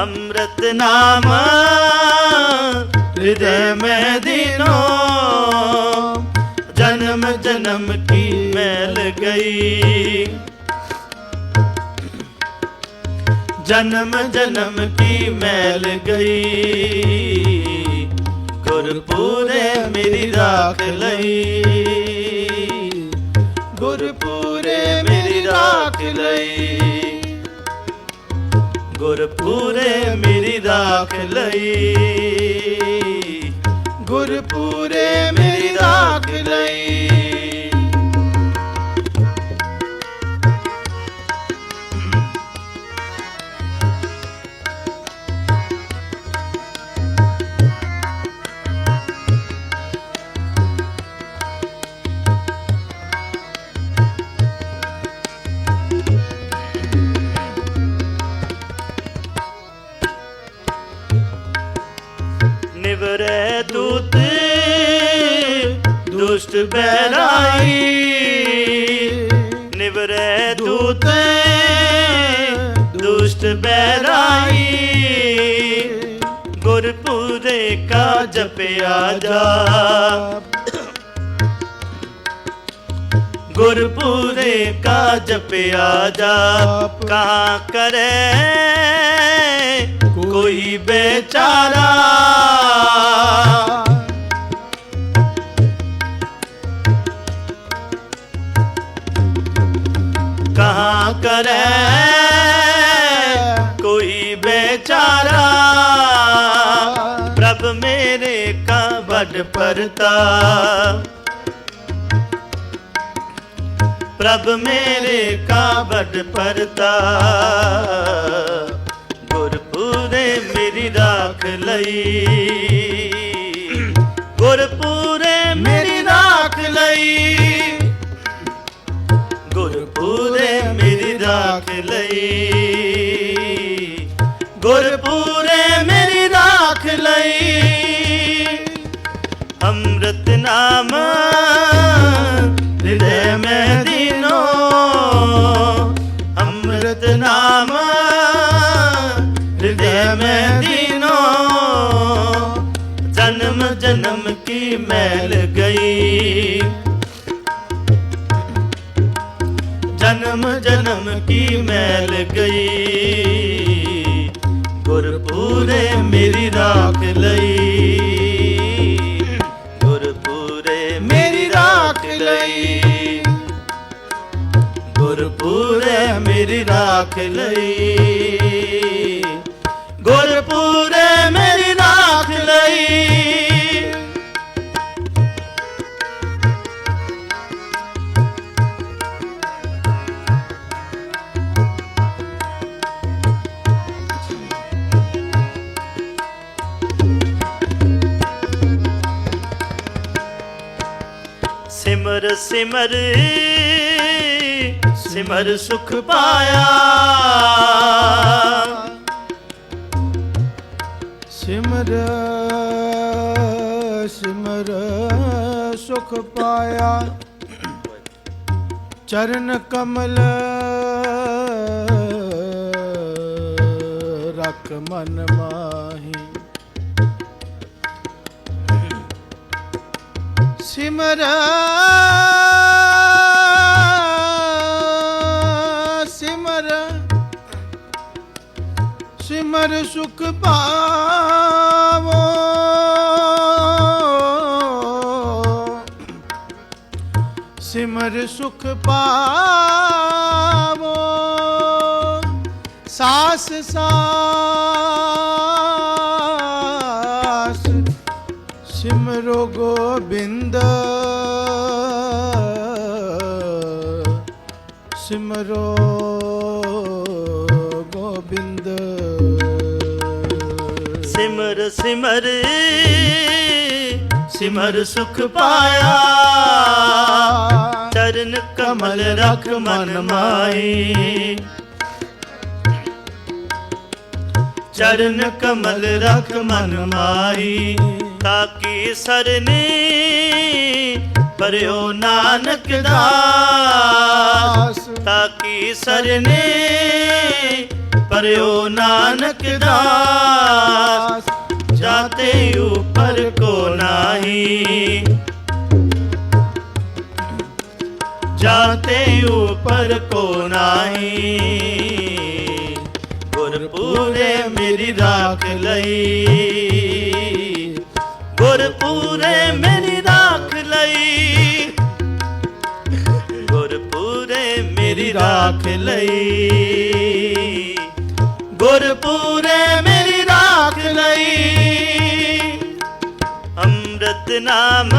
ਅੰਮ੍ਰਿਤ ਨਾਮ ਹਿਰਦੈ ਮੈਂ ਦੀਨੋ ਜਨਮ ਜਨਮ ਕੀ ਮੈਲ ਗਈ ਜਨਮ ਜਨਮ ਕੀ ਮੈਲ ਗਈ ਗੁਰਪੂਰੇ ਮੇਰੀ ਰਾਖ ਲਈ ਗੁਰਪੂਰੇ ਮੇਰੀ ਰਾਖ ਲਈ ਗੁਰਪੂਰੇ ਮੇਰੀ ਰਾਖ ਲਈ। ਗੁਰਪੂਰੇ ਮੇਰੀ ਰਾਖ ਲਈ। ਨਿਵਰੈ ਦੂਤ, ਦੁਸ਼ਟ ਬੈਰਾਈ ਨਿਵਰੈ ਦੂਤ, ਦੁਸ਼ਟ ਬੈਰਾਈ ਗੁਰਪੂਰੇ ਕਾ ਜਪਿਆ ਜਾ। ਗੁਰਪੂਰੇ ਕਾ ਜਪਿਆ ਜਾ। ਕਹਾਂ ਕਰੇ कोई बेचारा। कहाँ करे कोई बेचारा? प्रभ मेरे का बड पड़ता। प्रभ मेरे काबट परता ਗੁਰਪੂਰੇ ਮੇਰੀ ਰਾਖ ਲਈ। ਗੁਰਪੂਰੇ ਮੇਰੀ ਰਾਖ ਲਈ। ਗੁਰਪੂਰੇ ਮੇਰੀ ਰਾਖ ਲਈ। ਗੁਰਪੂਰੇ ਮੇਰੀ ਰਾਖ ਲਈ। ਅੰਮ੍ਰਿਤ ਨਾਮ ਹਿਰਦੈ ਮੈਂ ਦੀਨੋ। ਅੰਮ੍ਰਿਤ ਨਾਮ ਮੈਲ ਗਈ ਜਨਮ ਜਨਮ ਕੀ ਮੈਲ ਗਈ ਗੁਰਪੂਰੇ ਮੇਰੀ ਰਾਖ ਲਈ ਗੁਰਪੂਰੇ ਮੇਰੀ ਰਾਖ ਲਈ ਗੁਰਪੂਰੇ ਮੇਰੀ ਰਾਖ ਲਈ ਸਿਮਰ ਸਿਮਰ ਸਿਮਰ ਸੁਖ ਪਾਇਆ। ਸਿਮਰ ਸਿਮਰ ਸੁਖ ਪਾਇਆ। ਚਰਨ ਕਮਲ ਰਖ ਮਨ ਮਾ ਸਿਮਰ ਸਿਮਰ ਸੁਖ ਪਾਵੋ। ਸਿਮਰ ਸੁਖ ਪਾਵੋ। ਸਾਸ ਸਾਸ ਸਿਮਰੋ ਗੋਬਿੰਦ। ਸਿਮਰੋ ਗੋਬਿੰਦ ਸਿਮਰ ਸਿਮਰ ਸਿਮਰ ਸੁਖ ਪਾਇਆ ਚਰਨ ਕਮਲ ਰਖ ਮਨ ਮਾਈ ਚਰਨ ਕਮਲ ਰਖ ਮਨ ਮਾਈ ਤਾਕੀ ਸਰਨੇ ਪਰਿਓ ਨਾਨਕ ਦਾਸ, ਤਾਕੀ ਸਰਨੇ ਮਰਿਓ ਨਾਨਕ ਦਾਸ, ਜਾਤੇ ਉਪਰ ਕੋ ਨਾਹੀ। ਜਾਤੇ ਉਪਰ ਕੋ ਨਾਹੀ। ਗੁਰਪੂਰੇ ਮੇਰੀ ਰਾਖ ਲਈ। ਰਾਖ ਲਈ। ਗੁਰਪੂਰੇ ਮੇਰੀ ਰਾਖ ਲਈ। ਅੰਮ੍ਰਿਤ ਨਾਮ